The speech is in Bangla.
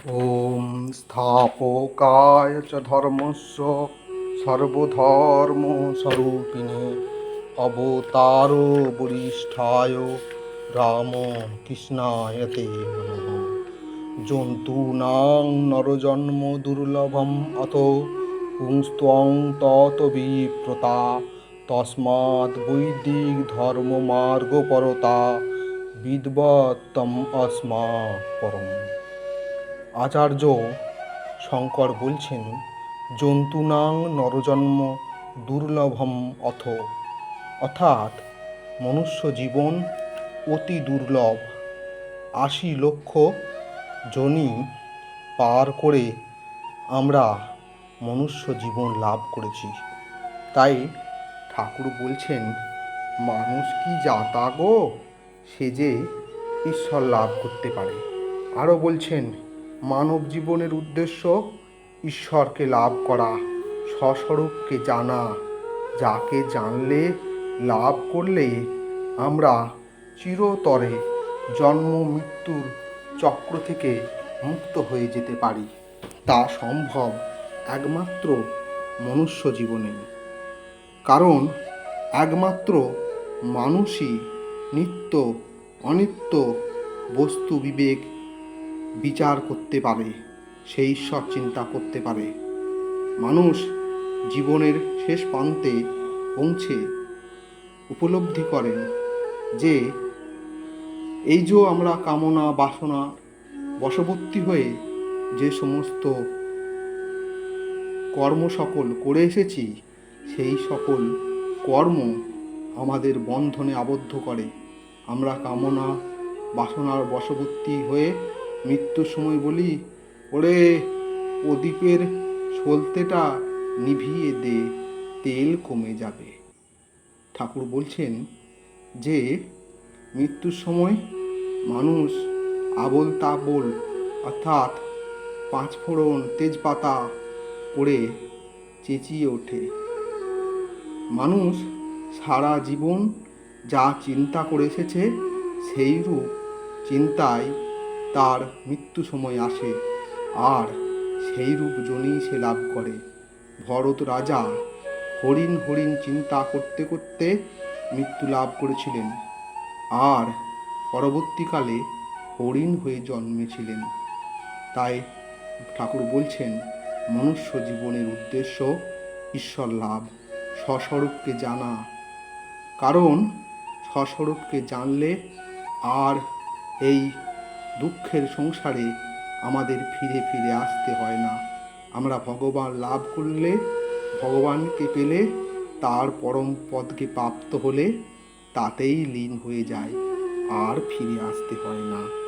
ওম স্থাপকায় চ ধর্মস্য সর্বধর্ম স্বরূপিণে অবতার বরিষ্ঠায় রাম কৃষ্ণায় তে জন্তূনাং নরজন্ম দুর্লভম অথ পুংস্ত্বং তত বিপ্রতা তস্মাৎ বৈদিক ধর্ম মার্গ পরতা বিদ্বত্তম অস্মা পরম আচার্য শঙ্কর বলছেন, জন্তুনাং নরজন্ম দুর্লভম অথ। অর্থাৎ মনুষ্য জীবন অতি দুর্লভ। আশি লক্ষ জনি পার করে আমরা মনুষ্য জীবন লাভ করেছি। তাই ঠাকুর বলছেন, মানুষ কি যাতা গো? সে যে ঈশ্বর লাভ করতে পারে। আরও বলছেন মানব জীবনের উদ্দেশ্য ঈশ্বরকে লাভ করা, স্বস্বরূপকে জানা। যাকে জানলে লাভ করলে আমরা চিরতরে জন্ম, মৃত্যুর চক্র থেকে মুক্ত হয়ে যেতে পারি। তা সম্ভব একমাত্র মনুষ্য জীবনে। কারণ একমাত্র মানুষই নিত্য, অনিত্য বস্তু বিবেক বিচার করতে পারে সেই ঈশ্বর চিন্তা করতে পারে। মানুষ জীবনের শেষ প্রান্তে পৌঁছে উপলব্ধি করেন যে, এই যে আমরা কামনা, বাসনা, বশবর্তী হয়ে যে সমস্ত কর্ম সকল করে এসেছি, সেই সকল কর্ম আমাদের বন্ধনে আবদ্ধ করে। আমরা কামনা, বাসনার বশবর্তী হয়ে মৃত্যুর সময় বলি, ওরে, প্রদীপের সলতেটা নিভিয়ে দে, তেল কমে যাবে। ঠাকুর বলছেন যে, মৃত্যুর সময় মানুষ আবোল তাবোল অর্থাৎ পাঁচফোড়ন তেজপাতা পড়ে চেঁচিয়ে ওঠে। মানুষ সারা জীবন যা চিন্তা করে এসেছে, সেই রূপ চিন্তায় তার মৃত্যু সময় আসে, আর সেই রূপ জনেই সে লাভ করে। ভরত রাজা হরিণ হরিণ চিন্তা করতে করতে মৃত্যু লাভ করেছিলেন, আর পরবর্তীকালে হরিণ হয়ে জন্মেছিলেন। তাই ঠাকুর বলছেন, মনুষ্য জীবনের উদ্দেশ্য ঈশ্বর লাভ স্বস্বরূপকে জানা। কারণ স্বস্বরূপকে জানলে আর এই দুঃখের সংসারে আমাদের ফিরে ফিরে আসতে হয় না। আমরা ভগবান লাভ করলে, ভগবানকে পেলে, তার পরম পদকে প্রাপ্ত হলে, তাতেই লীন হয়ে যায়, আর ফিরে আসতে হয় না।